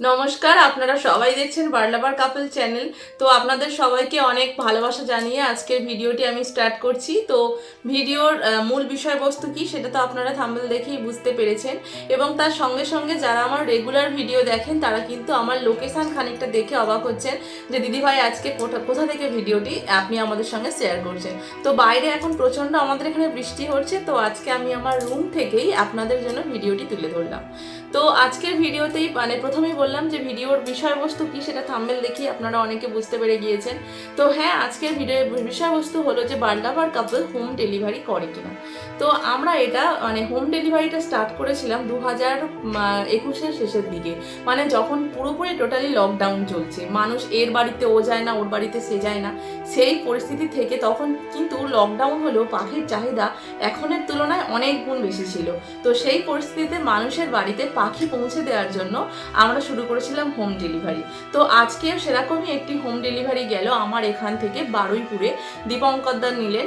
নমস্কার, আপনারা সবাই দেখছেন বার্লাবার কাপল চ্যানেল। তো আপনাদের সবাইকে অনেক ভালোবাসা জানিয়ে আজকের ভিডিওটি আমি স্টার্ট করছি। তো ভিডিওর মূল বিষয়বস্তু কি সেটা তো আপনারা থাম্বেল দেখেই বুঝতে পেরেছেন। এবং তার সঙ্গে সঙ্গে যারা আমার রেগুলার ভিডিও দেখেন, তারা কিন্তু আমার লোকেশন খানিকটা দেখে অবাক হচ্ছেন যে দিদিভাই আজকে কোথা- কোথা থেকে ভিডিওটি আপনি আমাদের সঙ্গে শেয়ার করছেন? তো বাইরে এখন প্রচণ্ড আমাদের এখানে বৃষ্টি হচ্ছে, তো আজকে আমি আমার রুম থেকেই আপনাদের জন্য ভিডিওটি তুলে ধরলাম। তো আজকের ভিডিওতেই মানে প্রথমেই বললাম যে ভিডিওর বিষয়বস্তু কি সেটা থাম্বেল দেখি আপনারা অনেকে বুঝতে পেরে গিয়েছেন। তো হ্যাঁ আজকের ভিডিওর বিষয়বস্তু হলো যে বার্লাবার কাপল হোম ডেলিভারি করে কিনা। তো আমরা এটা মানে হোম ডেলিভারিটা স্টার্ট করেছিলাম দু হাজার একুশের শেষের দিকে। মানে যখন পুরোপুরি টোটালি লকডাউন চলছে, মানুষ এর বাড়িতে ও যায় না, ওর বাড়িতে সে যায় না, সেই পরিস্থিতি থেকে তখন কিন্তু লকডাউন হলেও পাখির চাহিদা এখনের তুলনায় অনেক গুণ বেশি ছিল। তো সেই পরিস্থিতিতে মানুষের বাড়িতে পাখি পৌঁছে দেওয়ার জন্য আমরা শুরু করেছিলাম হোম ডেলিভারি তো আজকেও সেরকমই একটি হোম ডেলিভারি গেল আমার এখান থেকে বারুইপুরে। দীপঙ্করদার নিলেন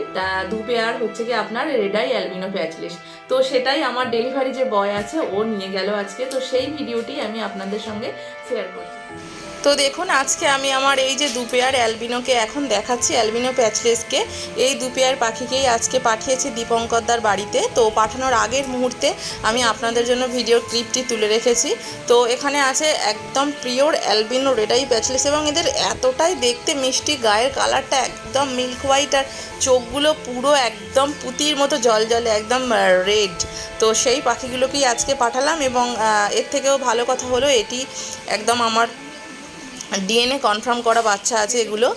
দু পেয়ার হচ্ছে কি আপনার রেডাই অ্যালমিনো প্যাচলিস তো সেটাই আমার ডেলিভারি যে বয় আছে, ও নিয়ে গেল আজকে। তো সেই ভিডিওটি আমি আপনাদের সঙ্গে শেয়ার করছি। তো দেখুন, আজকে আমি আমার এই যে দু পেয়ার অ্যালবিনোকে এখন দেখাচ্ছি, অ্যালবিনো প্যাচলেসকে। এই দু পেয়ার পাখিকেই আজকে পাঠিয়েছি দীপঙ্করদার বাড়িতে। তো পাঠানোর আগের মুহূর্তে আমি আপনাদের জন্য ভিডিও ক্লিপটি তুলে রেখেছি। তো এখানে আছে একদম প্রিয়র অ্যালবিনো রেডাই প্যাচলেস এবং এদের এতটাই দেখতে মিষ্টি, গায়ের কালারটা একদম মিল্ক হোয়াইট আর চোখগুলো পুরো একদম পুতির মতো জল জলে একদম রেড। তো সেই পাখিগুলোকেই আজকে পাঠালাম এবং এর থেকেও ভালো কথা হলো, এটি একদম আমার ডিএনএ কনফার্ম করা বাচ্চা আছে এগুলো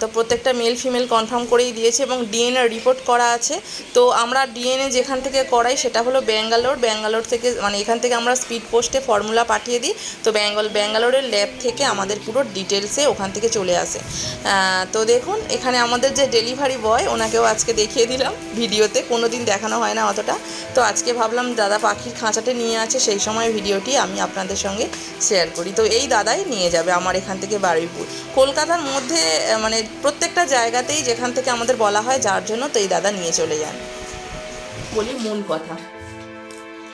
তো প্রত্যেকটা মেল ফিমেল কনফার্ম করেই দিয়েছে এবং ডিএনএ রিপোর্ট করা আছে। তো আমরা ডিএনএ যেখান থেকে করাই সেটা হলো ব্যাঙ্গালোর। ব্যাঙ্গালোর থেকে মানে এখান থেকে আমরা স্পিড পোস্টে ফর্মুলা পাঠিয়ে দিই। তো ব্যাঙ্গল, ব্যাঙ্গালোরের ল্যাব থেকে আমাদের পুরো ডিটেলসে ওখান থেকে চলে আসে। তো দেখুন, এখানে আমাদের যে ডেলিভারি বয় ওনাকেও আজকে দেখিয়ে দিলাম ভিডিওতে। কোনো দিন দেখানো হয় না অতটা। তো আজকে ভাবলাম দাদা পাখির খাঁচাতে নিয়ে আছে, সেই সময় ভিডিওটি আমি আপনাদের সঙ্গে শেয়ার করি। তো এই দাদাই নিয়ে যাবে আমার এখান। থেকে বারুইপুর। কলকাতার মধ্যে মানে প্রত্যেকটা জায়গাতেই যেখান থেকে আমাদের বলা হয় যার জন্য তো এই দাদা নিয়ে চলে যান। বলি মূল কথা।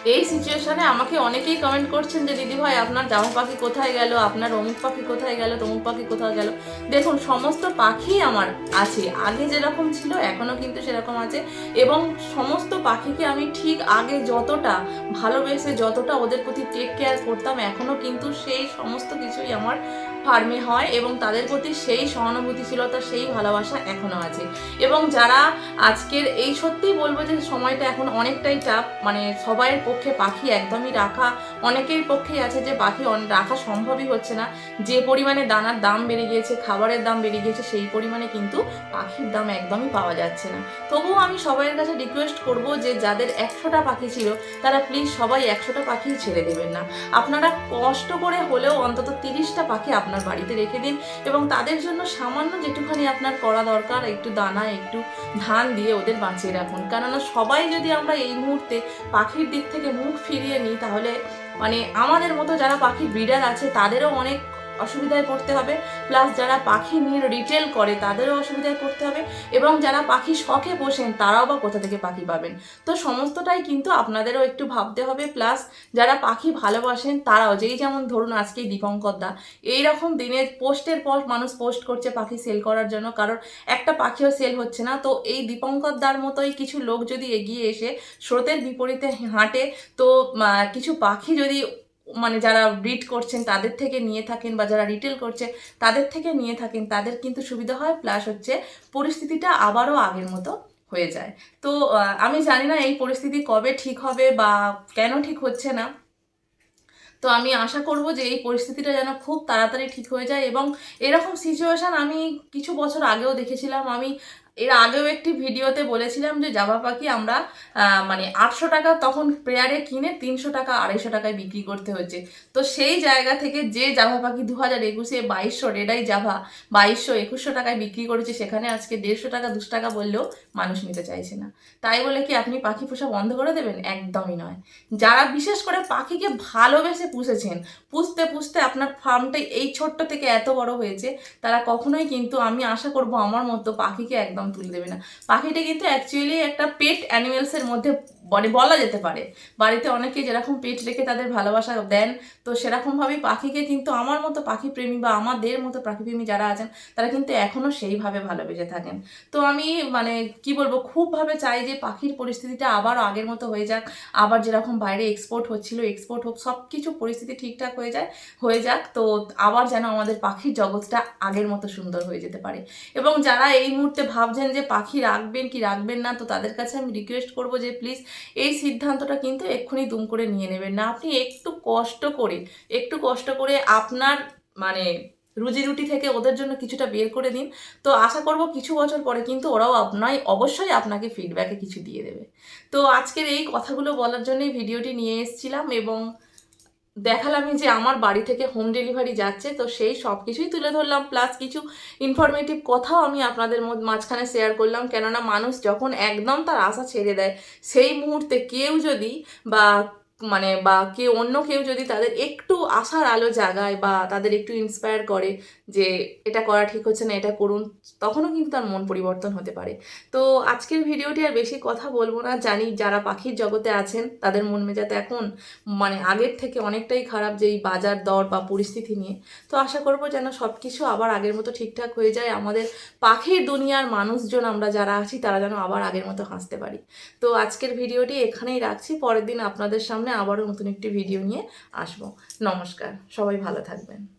এই সিচুয়েশনে আমাকে অনেকেই কমেন্ট করছেন যে দিদি ভাই আপনার জামা পাখি কোথায় গেল? আপনার অমুক পাখি কোথায় গেল? তমুক পাখি কোথায় গেল? দেখুন, সমস্ত পাখি আমার আছে। আগে যেরকম ছিল এখনও কিন্তু সেরকম আছে। এবং সমস্ত পাখিকে আমি ঠিক আগে যতটা ভালোবেসে যতটা ওদের প্রতি টেক কেয়ার করতাম এখনও কিন্তু সেই সমস্ত কিছুই আমার ফার্মে হয় এবং তাদের প্রতি সেই সহানুভূতিশীলতা, সেই ভালোবাসা এখনও আছে। এবং যারা আজকের এই সত্যিই বলব যে, সময়টা এখন অনেকটাই টাফ মানে সবাইয়ের পক্ষে পাখি একদমই রাখা অনেকের পক্ষেই আছে যে পাখি রাখা সম্ভবই হচ্ছে না। যে পরিমাণে দানার দাম বেড়ে গিয়েছে, খাবারের দাম বেড়ে গিয়েছে, সেই পরিমাণে কিন্তু পাখির দাম একদমই পাওয়া যাচ্ছে না। তবুও আমি সবাইয়ের কাছে রিকোয়েস্ট করব যে যাদের একশোটা পাখি ছিল, তারা প্লিজ সবাই একশোটা পাখি ছেড়ে দেবেন না। আপনারা কষ্ট করে হলেও অন্তত তিরিশটা পাখি আপনার বাড়িতে রেখে দিন এবং তাদের জন্য সামান্য যেটুখানি আপনার করা দরকার, একটু দানা, একটু ধান দিয়ে ওদের বাঁচিয়ে রাখুন। কেননা সবাই যদি আমরা এই মুহূর্তে পাখির দিক থেকে মুখ ফিরিয়ে নিই, তাহলে মানে আমাদের মতো যারা পাখি ব্রিডার আছে তাদেরও অনেক অসুবিধায় পড়তে হবে। প্লাস যারা পাখি নিয়ে রিটেল করে, তাদেরও অসুবিধায় পড়তে হবে এবং যারা পাখি শখে বসেন তারাও বা কোথা থেকে পাখি পাবেন। তো সমস্তটাই কিন্তু আপনাদেরও একটু ভাবতে হবে। প্লাস যারা পাখি ভালোবাসেন, তারাও যেই যেমন ধরুন আজকেই দীপঙ্কর দা এই রকম দিনে পোস্টের পর মানুষ পোস্ট করছে পাখি সেল করার জন্য, কারণ একটা পাখিও সেল হচ্ছে না। তো এই দীপঙ্কর দার মতোই কিছু লোক যদি এগিয়ে এসে স্রোতের বিপরীতে হাঁটে, তো কিছু পাখি যদি মানে যারা ব্রিড করছেন, তাদের থেকে নিয়ে থাকেন বা যারা রিটেল করছে, তাদের থেকে নিয়ে থাকেন, তাদের কিন্তু সুবিধা হয়। প্লাস হচ্ছে পরিস্থিতিটা আবারও আগের মতো হয়ে যায়। তো আমি জানি না এই পরিস্থিতি কবে ঠিক হবে বা কেন ঠিক হচ্ছে না। তো আমি আশা করব যে এই পরিস্থিতিটা যেন খুব তাড়াতাড়ি ঠিক হয়ে যায় এবং এরকম সিচুয়েশান আমি কিছু বছর আগেও দেখেছিলাম। আমি এর আগেও একটি ভিডিওতে বলেছিলাম যে জামা পাখি আমরা মানে আটশো টাকা তখন প্রেয়ারে কিনে তিনশো টাকা, আড়াইশো টাকায় বিক্রি করতে হচ্ছে তো সেই জায়গা থেকে যে জাভা পাখি দু হাজার একুশে বাইশশো রেডাই জাভা বাইশশো একুশশো টাকায় বিক্রি করেছে, সেখানে আজকে দেড়শো টাকা, দুশো টাকা বললেও মানুষ নিতে চাইছে না। তাই বলে কি আপনি পাখি পোষা বন্ধ করে দেবেন? একদমই নয়। যারা বিশেষ করে পাখিকে ভালোবেসে পুষেছেন, পুষতে পুষতে আপনার ফার্মটা এই ছোট্ট থেকে এত বড় হয়েছে, তারা কখনোই কিন্তু আমি আশা করব আমার মতো পাখিকে একদম তুলে দেবে না। পাখিটা কিন্তু অ্যাকচুয়ালি একটা পেট অ্যানিমেলসের মধ্যে মানে বলা যেতে পারে। বাড়িতে অনেকে যেরকম পেট রেখে তাদের ভালোবাসা দেন, তো সেরকমভাবেই পাখিকে কিন্তু আমার মতো পাখি প্রেমী বা আমাদের মতো পাখিপ্রেমী যারা আছেন, তারা কিন্তু এখনও সেইভাবে ভালোবেসে থাকেন। তো আমি মানে কি বলব খুবভাবে চাই যে পাখির পরিস্থিতিটা আবার আগের মতো হয়ে যাক, আবার যেরকম বাইরে এক্সপোর্ট হচ্ছিল এক্সপোর্ট হোক সব কিছু পরিস্থিতি ঠিকঠাক হয়ে যায়, হয়ে যাক, তো আবার যেন আমাদের পাখির জগৎটা আগের মতো সুন্দর হয়ে যেতে পারে। এবং যারা এই মুহূর্তে ভাবছেন যে পাখি রাখবেন কি রাখবেন না, তো তাদের কাছে আমি রিকোয়েস্ট করব যে প্লিজ এই সিদ্ধান্তটা কিন্তু এক্ষুনি দুম করে নিয়ে নেবেন। না, আপনি একটু কষ্ট করে, একটু কষ্ট করে আপনার মানে রুজি রুটি থেকে ওদের জন্য কিছুটা বের করে দিন। তো আশা করব কিছু বছর পরে কিন্তু ওরাও আপনাই অবশ্যই আপনাকে ফিডব্যাকে কিছু দিয়ে দেবে। তো আজকের এই কথাগুলো বলার জন্যই ভিডিওটি নিয়ে এসেছিলাম এবং দেখালামই যে আমার বাড়ি থেকে হোম ডেলিভারি যাচ্ছে, তো সেই সব কিছুই তুলে ধরলাম প্লাস কিছু ইনফরমেটিভ কথাও আমি আপনাদের মাঝখানে শেয়ার করলাম, কেননা মানুষ যখন একদম তার আশা ছেড়ে দেয়, সেই মুহূর্তে কেউ যদি বা মানে বা কেউ অন্য কেউ যদি তাদের একটু আশার আলো জাগায় বা তাদের একটু ইন্সপায়ার করে যে এটা করা ঠিক হচ্ছে না, এটা করুন, তখনও কিন্তু তার মন পরিবর্তন হতে পারে। তো আজকের ভিডিওটি আর বেশি কথা বলব না। জানি যারা পাখির জগতে আছেন, তাদের মন মেজাতে এখন মানে আগের থেকে অনেকটাই খারাপ যে এই বাজার দর বা পরিস্থিতি নিয়ে। তো আশা করব যেন সব কিছু আবার আগের মতো ঠিকঠাক হয়ে যায়। আমাদের পাখির দুনিয়ার মানুষজন আমরা যারা আছি, তারা যেন আবার আগের মতো হাসতে পারি। তো আজকের ভিডিওটি এখানেই রাখছি। পরের দিন আপনাদের সামনে আবারও নতুন একটি ভিডিও নিয়ে আসব। নমস্কার সবাই ভালো থাকবেন।